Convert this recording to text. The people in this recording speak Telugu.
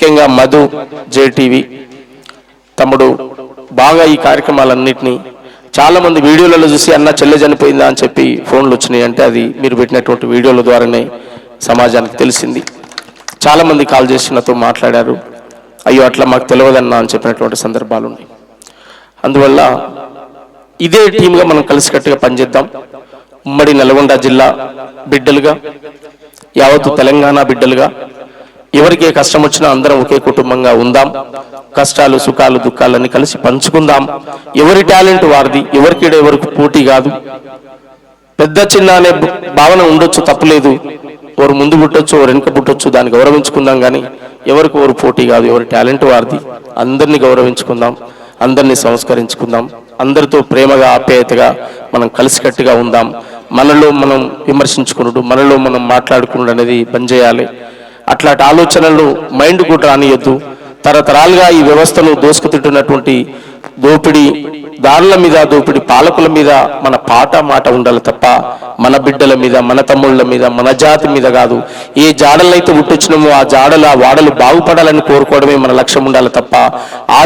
ముఖ్యంగా మధు జేటీవీ తమ్ముడు బాగా ఈ కార్యక్రమాలన్నింటినీ చాలా మంది వీడియోలలో చూసి అన్న చెల్లె చనిపోయిందా? అని చెప్పి ఫోన్లు వచ్చినాయి. అంటే అది మీరు పెట్టినటువంటి వీడియోల ద్వారానే సమాజానికి తెలిసింది. చాలా మంది కాల్ చేసి నాతో మాట్లాడారు. అయ్యో అట్లా మాకు తెలియదన్నా అని చెప్పినటువంటి సందర్భాలు ఉన్నాయి అందువల్ల ఇదే టీంగా మనం కలిసికట్టుగా పనిచేద్దాం. ఉమ్మడి నల్గొండ జిల్లా బిడ్డలుగా యావత్తు తెలంగాణ బిడ్డలుగా ఎవరికి ఏ కష్టం వచ్చినా అందరం ఒకే కుటుంబంగా ఉందాం. కష్టాలు సుఖాలు దుఃఖాలన్నీ కలిసి పంచుకుందాం. ఎవరి టాలెంట్ వారిది ఎవరికి ఎవరికి పోటీ కాదు. పెద్ద చిన్న అనే భావన ఉండొచ్చు తప్పులేదు. ఎవరు ముందు పుట్టొచ్చు ఎవరు వెనుక పుట్టొచ్చు దాన్ని గౌరవించుకుందాం కానీ ఎవరికి ఎవరు పోటీ కాదు ఎవరి టాలెంట్ వారిది. అందరినీ గౌరవించుకుందాం అందరినీ సంస్కరించుకుందాం. అందరితో ప్రేమగా ఆప్యాయతగా మనం కలిసికట్టుగా ఉందాం. మనలో మనం విమర్శించుకున్నట్టు మనలో మనం మాట్లాడుకున్నట్టు అనేది బంద్ చేయాలి అట్లాంటి ఆలోచనలు మైండ్ కూడా రానియొద్దు. తరతరాలుగా ఈ వ్యవస్థను దోసుకుతింటున్నటువంటి దోపిడీ దారుల మీద దోపిడి పాలకుల మీద మన పాట మాట ఉండాలి తప్ప మన బిడ్డల మీద మన తమ్ముళ్ళ మీద మన జాతి మీద కాదు. ఏ జాడలైతే పుట్టించినామో ఆ జాడలు ఆ వాడలు బాగుపడాలని కోరుకోవడమే మన లక్ష్యం ఉండాలి తప్ప ఆ